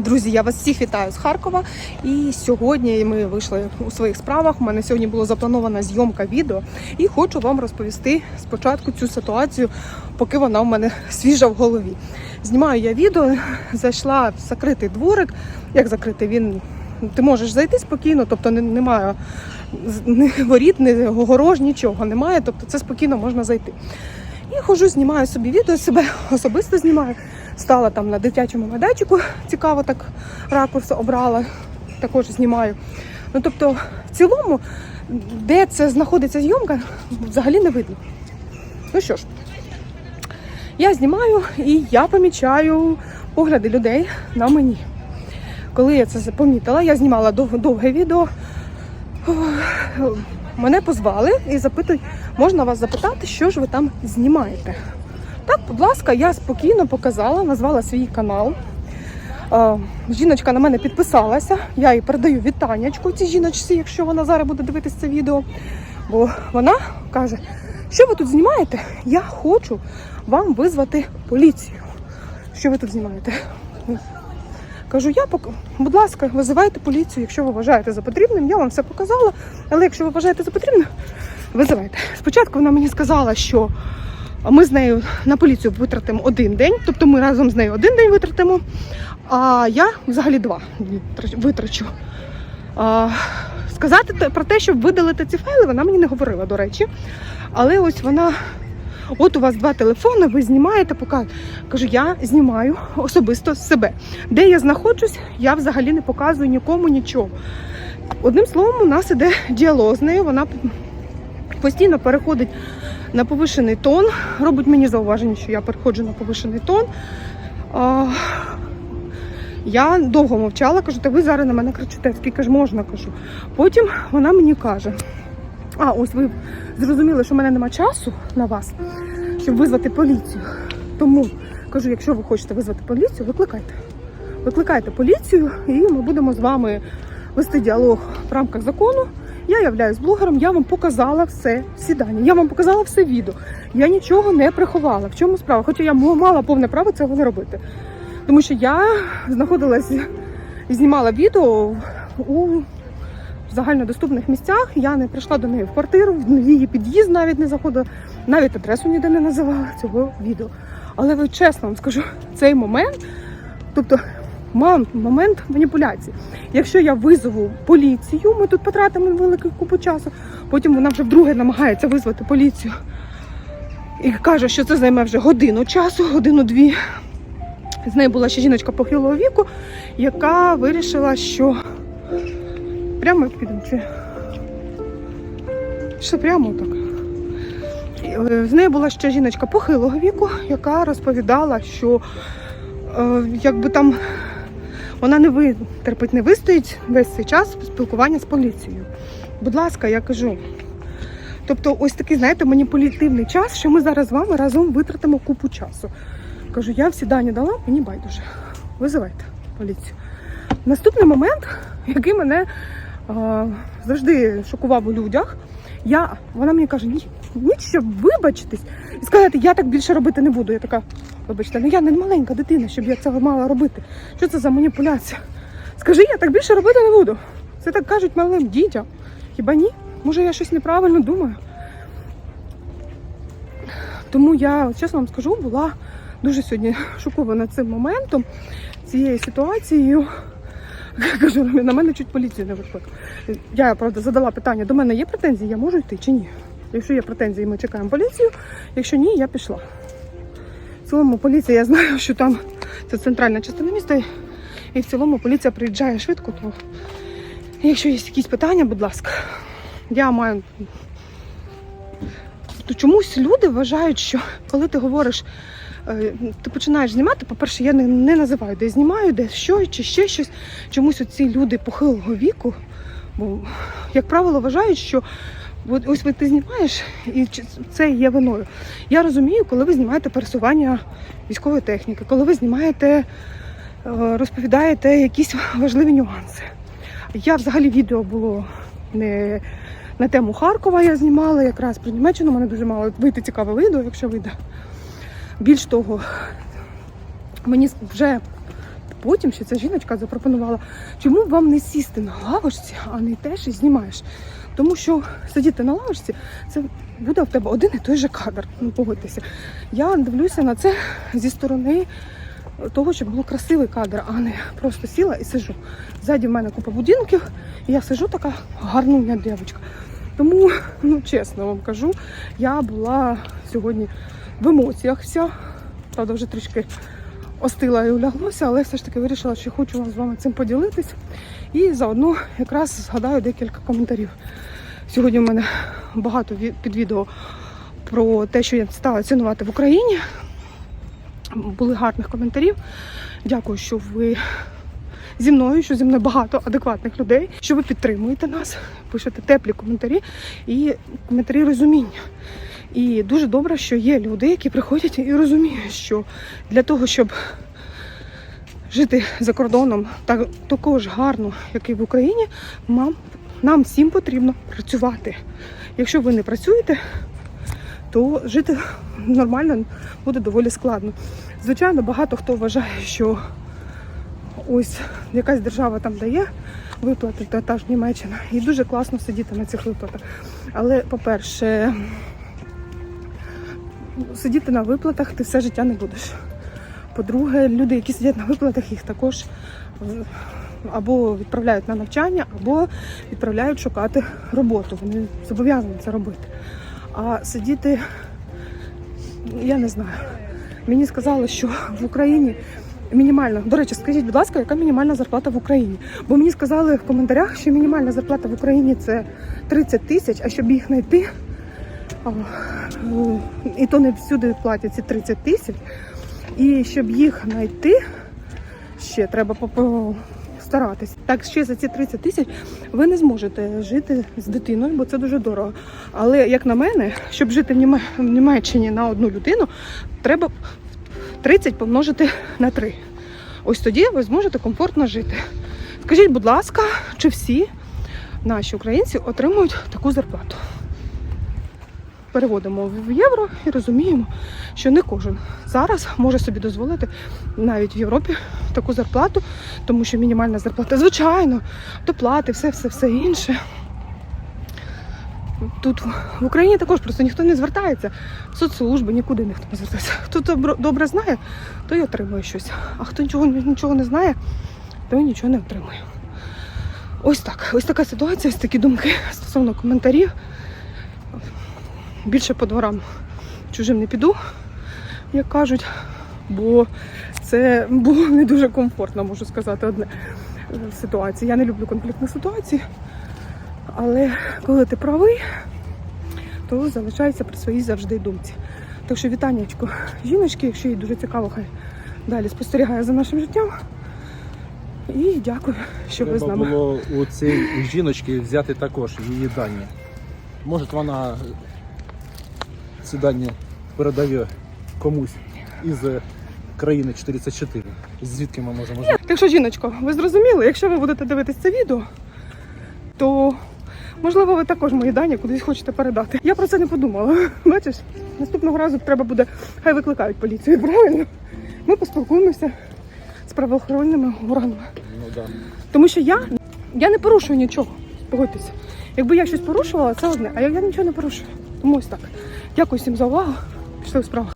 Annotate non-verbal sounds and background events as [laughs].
Друзі, я вас всіх вітаю з Харкова. І сьогодні ми вийшли у своїх справах. У мене сьогодні була запланована зйомка відео, і хочу вам розповісти спочатку цю ситуацію, поки вона в мене свіжа в голові. Знімаю я відео, зайшла в закритий дворик. Як закритий він? Ти можеш зайти спокійно, тобто немає воріт, ні огорож, нічого немає. Тобто це спокійно можна зайти. І ходжу, знімаю собі відео, себе особисто знімаю. Стала там на дитячому майданчику, цікаво так ракурс обрала, також знімаю. Ну тобто, в цілому, де це знаходиться зйомка, взагалі не видно. Ну що ж, я знімаю і я помічаю погляди людей на мені. Коли я це помітила, я знімала дов- довге відео. Мене позвали і запитують, можна вас запитати, що ж ви там знімаєте? Так, будь ласка, я спокійно показала, назвала свій канал. Е, Жіночка на мене підписалася. Я їй передаю вітаннячку цій жіночці, якщо вона зараз буде дивитися це відео. Бо вона каже, що ви тут знімаєте? Я хочу вам визвати поліцію. Що ви тут знімаєте? Кажу, я пок... будь ласка, визивайте поліцію, якщо ви вважаєте за потрібним. Я вам все показала, але якщо ви вважаєте за потрібним, визивайте. Спочатку вона мені сказала, що ми з нею на поліцію витратимо один день, тобто ми разом з нею один день витратимо, а я взагалі два витрачу. А, сказати про те, щоб видалити ці файли, вона мені не говорила, до речі. Але ось вона. От у вас два телефони, ви знімаєте, показуєте. Кажу, я знімаю особисто себе. Де я знаходжусь, я взагалі не показую нікому нічого. Одним словом, у нас іде діалог з нею. Вона постійно переходить на повишений тон, робить мені зауваження, що я переходжу на повишений тон. А, я довго мовчала, кажу, та ви зараз на мене кричите, скільки ж можна кажу. Потім вона мені каже: а, ось ви зрозуміли, що в мене нема часу на вас, щоб визвати поліцію. Тому кажу, якщо ви хочете визвати поліцію, викликайте. Викликайте поліцію, і ми будемо з вами вести діалог в рамках закону. Я являюсь блогером, я вам показала все, всі дані, я вам показала все відео. Я нічого не приховала. В чому справа? Хоча я мала повне право цього не робити. Тому що я знаходилась і знімала відео у загальнодоступних місцях. Я не прийшла до неї в квартиру, в її під'їзд навіть не заходила, навіть адресу ніде не називала цього відео. Але ви чесно вам скажу, цей момент, тобто момент маніпуляції. Якщо я визову поліцію, ми тут потратимо велику купу часу. Потім вона вже вдруге намагається визвати поліцію і каже, що це займе вже годину часу, годину-дві. З нею була ще жіночка похилого віку, яка вирішила, що прямо підемо чи що прямо так. Е, З нею була ще жіночка похилого віку, яка розповідала, що е, якби там вона не витерпить, не вистоїть весь цей час спілкування з поліцією. Будь ласка, я кажу. Тобто, ось такий, знаєте, маніпулятивний час, що ми зараз з вами разом витратимо купу часу. Кажу, я всі дані дала, мені байдуже. Визивайте поліцію. Наступний момент, [laughs] який мене е, завжди шокував у людях, я, вона мені каже, ні, ніч, щоб вибачитись і сказати, я так більше робити не буду. Я така, вибачте, ну я не маленька дитина, щоб я цього мала робити. Що це за маніпуляція? Скажи, я так більше робити не буду. Це так кажуть малим дітям. Хіба ні? Може, я щось неправильно думаю. Тому я, чесно вам скажу, була дуже сьогодні шокована цим моментом, цією ситуацією. Кажу, на мене чуть поліцію не виклик. Я, правда, задала питання, до мене є претензії, я можу йти чи ні? Якщо є претензії, ми чекаємо поліцію. Якщо ні, я пішла. В цілому поліція, я знаю, що там це центральна частина міста, і в цілому поліція приїжджає швидко, то якщо є якісь питання, будь ласка, я маю. То чомусь люди вважають, що коли ти говориш, ти починаєш знімати, по-перше, я не, не називаю, де знімаю, де що чи ще щось. Чомусь оці люди похилого віку, бо, як правило, вважають, що ось ви ти знімаєш, і це є виною. Я розумію, коли ви знімаєте пересування військової техніки, коли ви знімаєте, е, розповідаєте якісь важливі нюанси. Я взагалі відео було не на тему Харкова я знімала якраз про Німеччину. Мене дуже мало вийти цікаве відео, якщо вийде. Більш того, мені вже Потім ще ця жіночка запропонувала, чому вам не сісти на лавочці, а не теж і знімаєш. Тому що сидіти на лавочці це буде в тебе один і той же кадр. Ну погодьтеся. Я дивлюся на це зі сторони того, щоб був красивий кадр, а не просто сіла і сижу. Ззаді в мене купа будинків, і я сижу така гарнуня дівчинка. Тому, ну чесно вам кажу, я була сьогодні в емоціях вся. Правда, вже трішки остила і уляглося, але все ж таки вирішила, що хочу вам з вами цим поділитись. І заодно якраз згадаю декілька коментарів. Сьогодні в мене багато під відео про те, що я стала цінувати в Україні. Були гарних коментарів. Дякую, що ви зі мною, що зі мною багато адекватних людей, що ви підтримуєте нас, пишете теплі коментарі і коментарі розуміння. І дуже добре, що є люди, які приходять і розуміють, що для того, щоб жити за кордоном так також гарно, як і в Україні, нам, нам всім потрібно працювати. Якщо ви не працюєте, то жити нормально буде доволі складно. Звичайно, багато хто вважає, що ось якась держава там дає виплати, та та ж Німеччина, і дуже класно сидіти на цих виплатах. Але, по-перше, сидіти на виплатах ти все життя не будеш. По-друге, люди, які сидять на виплатах, їх також або відправляють на навчання, або відправляють шукати роботу. Вони зобов'язані це робити. А сидіти, я не знаю. Мені сказали, що в Україні мінімальна. До речі, скажіть, будь ласка, яка мінімальна зарплата в Україні? Бо мені сказали в коментарях, що мінімальна зарплата в Україні це 30 тисяч, а щоб їх знайти, і то не всюди платять ці 30 тисяч. І щоб їх знайти, ще треба старатись. Так, ще за ці 30 тисяч ви не зможете жити з дитиною, бо це дуже дорого. Але як на мене, щоб жити в в Німеччині на одну людину, треба 30 помножити на 3. Ось тоді ви зможете комфортно жити. Скажіть, будь ласка, чи всі наші українці отримують таку зарплату? Переводимо в євро і розуміємо, що не кожен зараз може собі дозволити навіть в Європі таку зарплату, тому що мінімальна зарплата, звичайно, доплати, все, все, все інше. Тут в Україні також просто ніхто не звертається в соцслужби, нікуди ніхто не звертається. Хто добре знає, той отримує щось. А хто нічого, нічого не знає, той нічого не отримує. Ось так. Ось така ситуація, ось такі думки стосовно коментарів. Більше по дворам чужим не піду, як кажуть, бо це було не дуже комфортно, можу сказати, одне в ситуації. Я не люблю конфліктні ситуації, але коли ти правий, то залишається при своїй завжди думці. Так що вітаннячко жіночки, якщо їй дуже цікаво, хай далі спостерігає за нашим життям. І дякую, що ви з Треба нами. було у цієї жіночки взяти також її дані. Може вона ці дані передає комусь із країни 44. Звідки ми можемо знати? Так що, жіночко, ви зрозуміли, якщо ви будете дивитись це відео, то можливо ви також мої дані кудись хочете передати. Я про це не подумала. [laughs] Бачиш, наступного разу треба буде, хай викликають поліцію, [laughs] правильно? Ми поспілкуємося з правоохоронними органами. Ну, да. Тому що я, я не порушую нічого. Погодьтеся. Якби я щось порушувала, це одне, а я, я нічого не порушую. Тому ось так. Дякую всім за увагу. Пішли в справу.